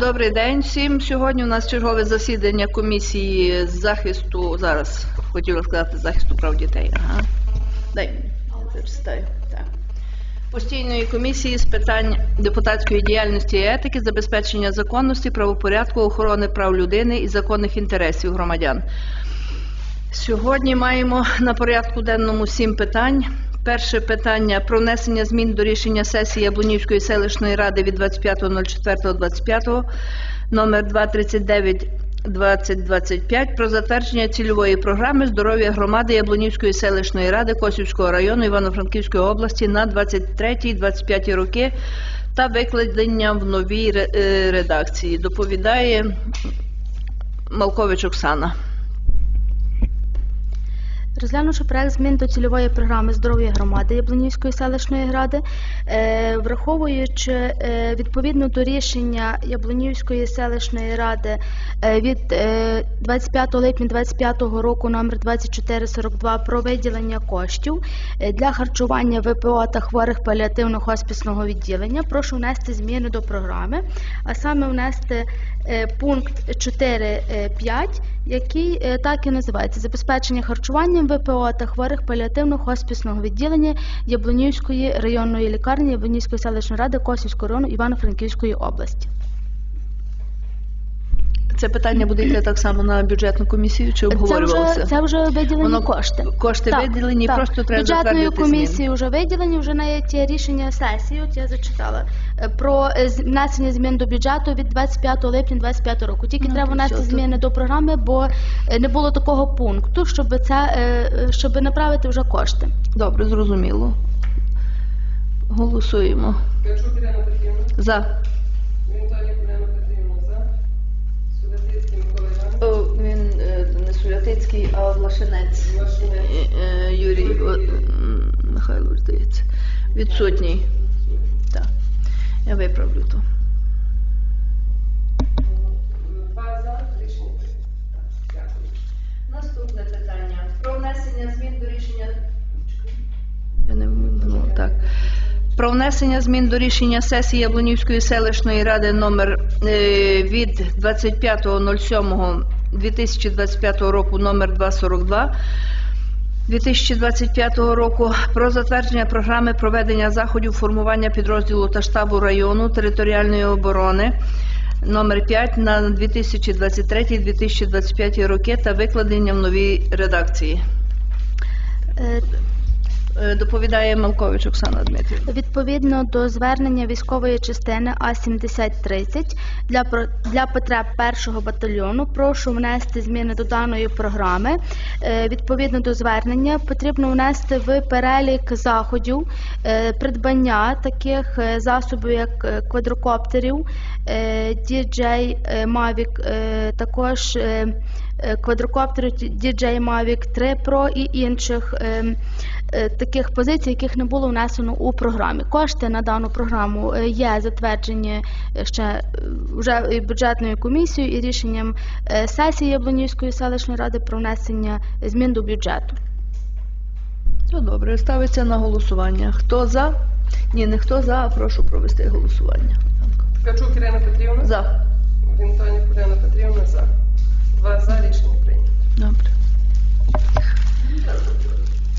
Добрий день всім. Сьогодні у нас чергове засідання комісії з захисту. Зараз хотіла сказати захисту прав дітей. Ага. Дай мені. Так. Постійної комісії з питань депутатської діяльності і етики, забезпечення законності, правопорядку, охорони прав людини і законних інтересів громадян. Сьогодні маємо на порядку денному сім питань. Перше питання про внесення змін до рішення сесії Яблунівської селищної ради від 25.04.25 номер 239 2025 про затвердження цільової програми здоров'я громади Яблунівської селищної ради Косівського району Івано-Франківської області на 23-25 роки та викладення в новій е, редакції. Доповідає Малкович Оксана. Розглянувши проект змін до цільової програми здоров'я громади Яблунівської селищної ради, е, враховуючи е, відповідно до рішення Яблунівської селищної ради е, від е, 25 липня 2025 року номер 2442 про виділення коштів для харчування ВПО та хворих паліативно-хоспісного відділення, прошу внести зміни до програми, а саме внести пункт 4.5, який так і називається забезпечення харчуванням ВПО та хворих паліативно-хоспісного відділення Яблунівської районної лікарні Яблунівської селищної ради Косівського району Івано-Франківської області. Це питання буде йти так само на бюджетну комісію чи Це вже, це вже виділені Воно- кошти. Кошти виділені, просто треба Бюджетною затвердити зміни. комісією вже виділені, вже навіть є рішення сесії, от я зачитала, е, про е, внесення змін до бюджету від 25 липня 2025 року. Тільки Ну, треба внести зміни до програми, бо е, не було такого пункту, щоб це, щоб направити вже кошти. Добре, зрозуміло. Голосуємо. За. Тицький, а Влашенець е, е, Юрій Михайло, здається. Відсутній. Так. Я виправлю то. Два за рішення. Дякую. Наступне питання. Про внесення змін до рішення. Я не ну, так. Про внесення змін до рішення сесії Яблунівської селищної ради номер е, від 25.07. 2025 року номер 242 2025 року про затвердження програми проведення заходів формування підрозділу та штабу району територіальної оборони номер 5 на 2023-2025 роки та викладення в новій редакції. Е, Е, Доповідає Малкович Оксана Дмитрівна. Відповідно до звернення військової частини А-7030 для, про- для потреб першого батальйону прошу внести зміни до даної програми. Е, Відповідно до звернення потрібно внести в перелік заходів е, придбання таких засобів, як квадрокоптерів, е, Mavic, також квадрокоптерів DJI Mavic 3 Pro і інших ем, таких позицій, яких не було внесено у програмі. Кошти на дану програму е, є затверджені е, ще е, вже і бюджетною комісією і рішенням е, сесії Яблонівської селищної ради про внесення змін до бюджету. Все добре, ставиться на голосування. Хто за? Ні, не хто за, а прошу провести голосування. Ткачук Ірина Петрівна, За. Вінтонік Ірина Петрівна за. Два за, рішення прийнято. Добре.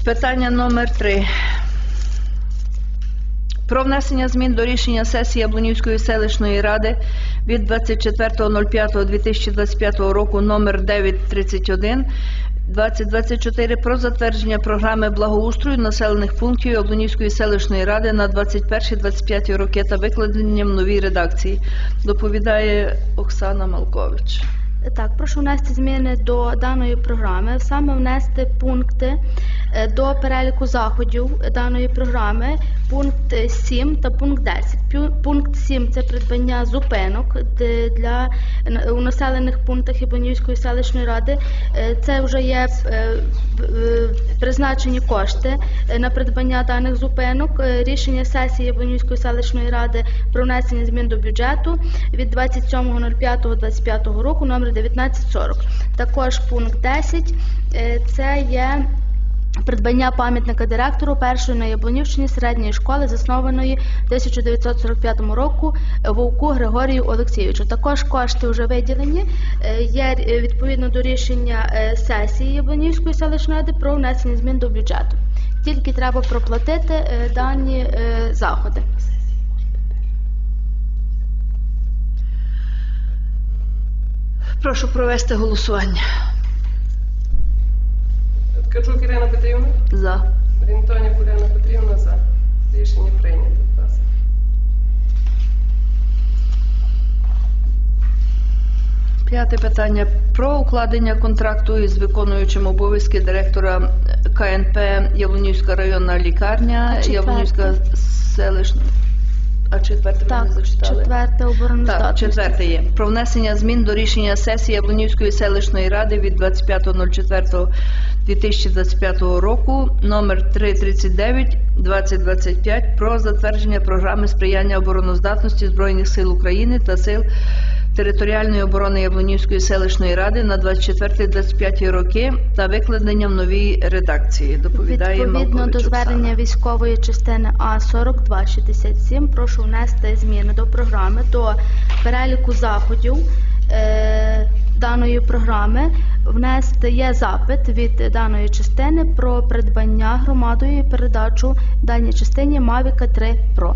Питання номер три. Про внесення змін до рішення сесії Яблунівської селищної ради від 24.05.2025 року номер 931 2024 про затвердження програми благоустрою населених пунктів Яблунівської селищної ради на 21-25 роки та викладенням новій редакції. Доповідає Оксана Малкович. Так, прошу внести зміни до даної програми, саме внести пункти до переліку заходів даної програми, пункт 7 та пункт 10. Пю- Пункт 7 – це придбання зупинок для у населених пунктах Ібанівської селищної ради. Е, Це вже є е, е, призначені кошти е, на придбання даних зупинок. Е, Рішення сесії Ібанівської селищної ради про внесення змін до бюджету від 27.05.25 року номер 1940. Також пункт 10 е, це є Придбання пам'ятника директору першої на Яблунівщині середньої школи, заснованої в 1945 року Вовку Григорію Олексійовичу. Також кошти вже виділені. Е, Є е, відповідно до рішення е, сесії Яблунівської селищної ради про внесення змін до бюджету. Тільки треба проплатити дані заходи. Прошу провести голосування. Ткачук Ірина Петрівна. За. Орієнтоня Уляна Петрівна за. Рішення прийнято. Будь ласка. П'яте питання про укладення контракту із виконуючим обов'язки директора КНП Яблунівська районна лікарня, А четверте? Яблунівська селищна. А четверте ви Так, не зачитали? четверте Так, четверте є. Про внесення змін до рішення сесії Яблунівської селищної ради від 25.04.2025 року номер 339 2025 про затвердження програми сприяння обороноздатності Збройних сил України та сил територіальної оборони Яблунівської селищної ради на 24-25 роки та викладення в новій редакції. Доповідає Відповідно до Оксана. звернення військової частини А 4267 прошу внести зміни до програми до переліку заходів е, даної програми. Внести є запит від даної частини про придбання громадою і передачу даній частині Mavic 3 Pro.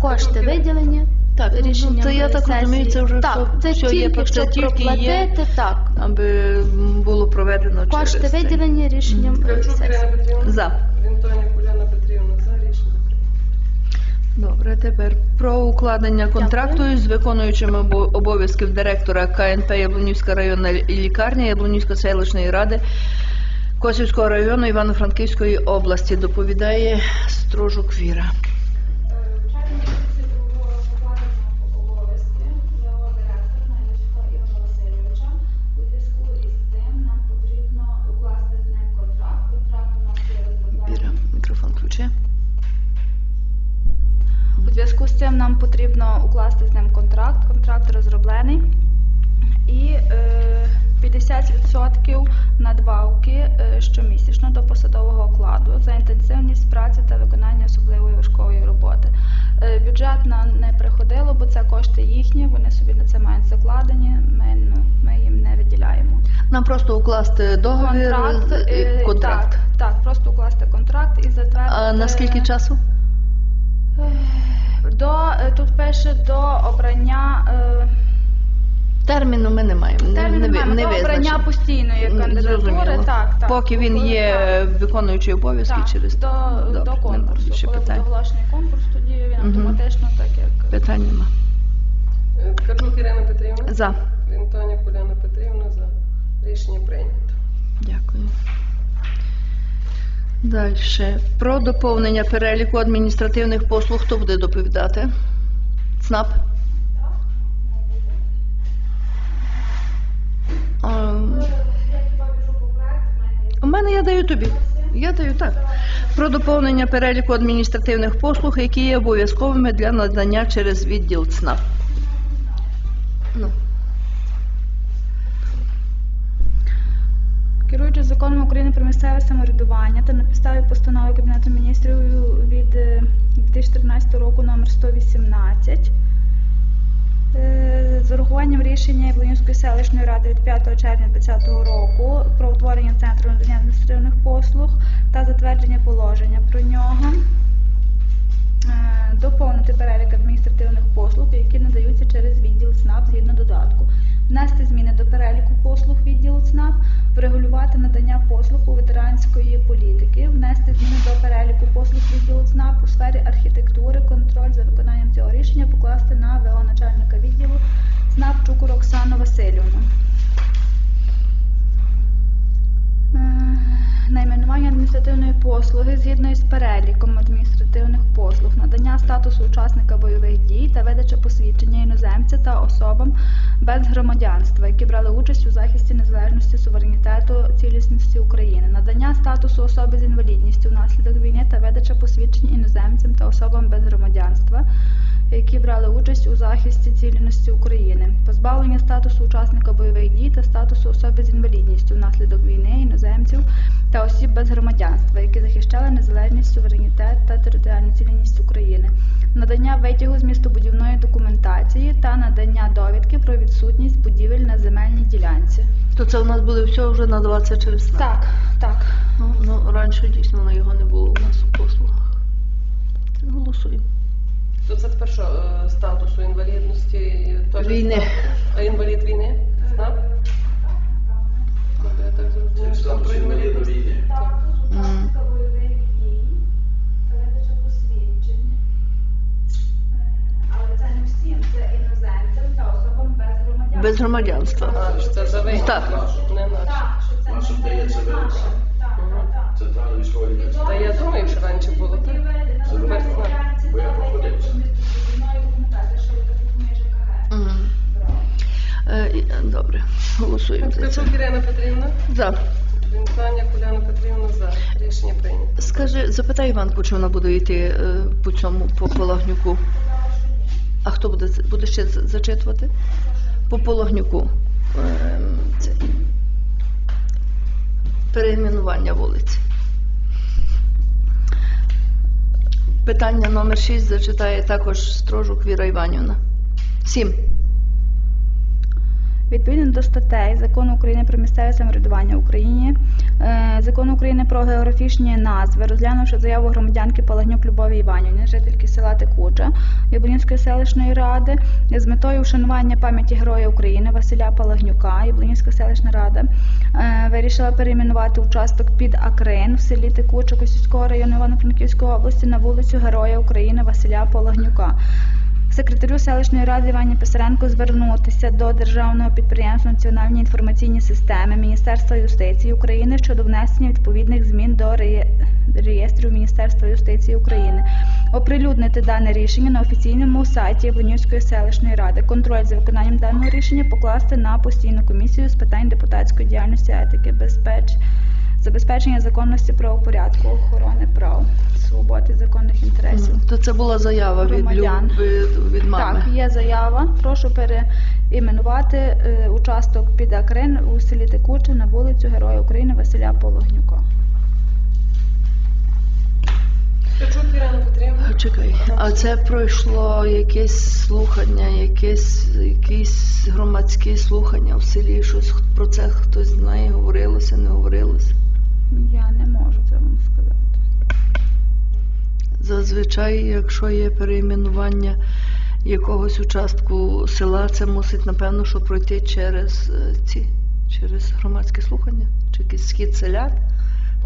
Кошти виділені. Так, ну, рішенням це я так сесії. розумію, це вже так, все- це все тільки, це щоб тільки є. проплатити, так. аби було проведено Кошти через виділені рішенням сесії. За. Добре, тепер про укладення контракту з виконуючим обо- обов'язків директора КНП Яблунівська районна лікарня Яблунівської селищної ради Косівського району Івано-Франківської області. Доповідає Стружук Віра. Надбавки е, щомісячно до посадового окладу за інтенсивність праці та виконання особливої важкої роботи. Е, бюджет нам не приходило, бо це кошти їхні, вони собі на це мають закладені. Ми, ну, ми їм не виділяємо. Нам просто укласти договір. Контракт, е, контракт. Так, так, просто укласти контракт і затвердити. А на скільки часу? До тут пише до обрання Терміну ми не маємо. не- терміну не, ви- маємо, не до обрання визначено. постійної кандидатури. зрозуміло. Так, так. Поки він Коли- є так, виконуючий обов'язки так, через до, Добре, до нема конкурсу. більше Коли буде питань. оголошений конкурс, тоді він Мгм. автоматично так як Питань нема. Е, Ірина Петрівна. За. Орієнтоня Уляна Петрівна за. Рішення прийнято. Дякую. Далі. Про доповнення переліку адміністративних послуг. Хто буде доповідати? ЦНАП? У мене я даю тобі. Я даю так. Про доповнення переліку адміністративних послуг, які є обов'язковими для надання через відділ ЦНАП. Ну. Керуючись законом України про місцеве самоврядування та на підставі постанови Кабінету міністрів від е, 2014 року номер 118 е, з урахуванням рішення Волинської селищної ради від 5 червня 2020 року про утворення центру надання адміністративних послуг та затвердження положення про нього. Е, Доповнити перелік адміністративних видача посвідчення іноземця та особам без громадянства, які брали участь у захисті незалежності, суверенітету, цілісності України, надання статусу особи з інвалідністю внаслідок війни та видача посвідчень іноземцям та особам без громадянства, які брали участь у захисті цілісності України, позбавлення статусу учасника бойових дій та статусу особи з інвалідністю внаслідок війни іноземців та осіб без громадянства, які захищали незалежність, суверенітет та територіальну цілісність України, надання витягу з містобудівної документації та надання довідки про відсутність будівель на земельній ділянці. То це у нас буде все вже надаватися через СНАП? Так, так. Ну, ну, раніше дійсно на його не було у нас у послугах. Голосуємо. То це тепер що, е, статусу інвалідності? теж Війни. СНАП? А інвалід війни? СНАП? Ну, Я так зрозумів, що там про інвалідність. Статус учасника Без громадянства. А, що це за виняток? Так. Не це Наше не вдається наше. Так, так, так. Центральна військова. Та я думаю, що раніше було так. Це Тепер СНАП. Бо я проходив. Мгм. Е, і- е, Добре, голосуємо за це. Ірина Петрівна, За. Вінтання Куляна Петрівна за. Рішення прийнято. Скажи, запитай Іванку, чи вона буде йти е, по цьому, по Пологнюку. А хто буде, це- буде ще з- зачитувати? По Пологнюку. Ем, це. Перейменування вулиці. Питання номер 6 зачитає також Строжук Віра Іванівна. 7. Відповідно до статей Закону України про місцеве самоврядування в Україні, Закону України про географічні назви, розглянувши заяву громадянки Палагнюк Любові Іванівни, жительки села Текуча Яблонівської селищної ради, з метою вшанування пам'яті Героя України Василя Палагнюка, Яблонівська селищна рада, е, вирішила перейменувати участок під Акрин в селі Текуча Косівського району Івано-Франківської області на вулицю Героя України Василя Палагнюка. Секретарю селищної ради Івані Писаренко звернутися до державного підприємства Національні інформаційні системи Міністерства юстиції України щодо внесення відповідних змін до реєстрів Міністерства юстиції України, оприлюднити дане рішення на офіційному сайті Яблонівської селищної ради. Контроль за виконанням даного рішення покласти на постійну комісію з питань депутатської діяльності, етики, безпеч, забезпечення законності правопорядку, охорони прав, свободи, законних інтересів. То це була заява від, Громадян. Лю- від, від мами. Так, є заява. Прошу переіменувати е, участок під Акрин у селі Текуче на вулицю Героя України Василя Пологнюка. Ткачук Ірина Петрівна. Чекай, а це пройшло якесь слухання, якесь, якісь громадські слухання в селі, щось х- про це хтось знає, говорилося, не говорилося. Я не можу це вам сказати. Зазвичай, якщо є перейменування якогось участку села, це мусить, напевно, що пройти через е, ці, через громадські слухання, чи якийсь схід селян,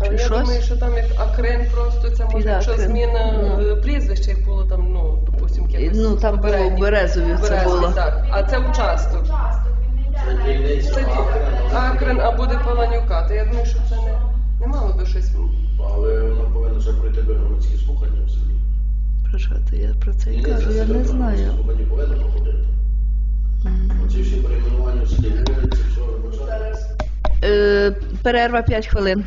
чи Я щось. думаю, що там як Акрин просто це може, Да, якщо Акрин. зміна Ну. е, прізвища, як було там, ну, допустим, І, якось ну, там було в. Березові це було. так. А це участок. Це Це Акрин, а буде Паланюка. То я думаю, що це не, не мало би щось. Але вона повинна вже пройти до громадські слухання то я про це і кажу, я не знаю. Оці всі перейменування всі вулиці, все. Е, перерва 5 хвилин.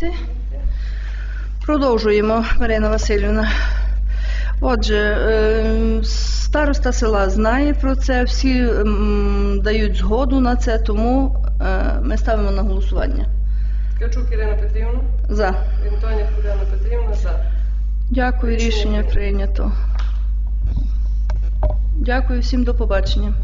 Йти. Продовжуємо, Марина Васильівна. Отже, е, староста села знає про це, всі дають згоду на це, тому е, ми ставимо на голосування. Ткачук Ірина Петрівна, За. Вінтонік Уляна Петрівна, за. Дякую, рішення прийнято. Дякую всім, до побачення.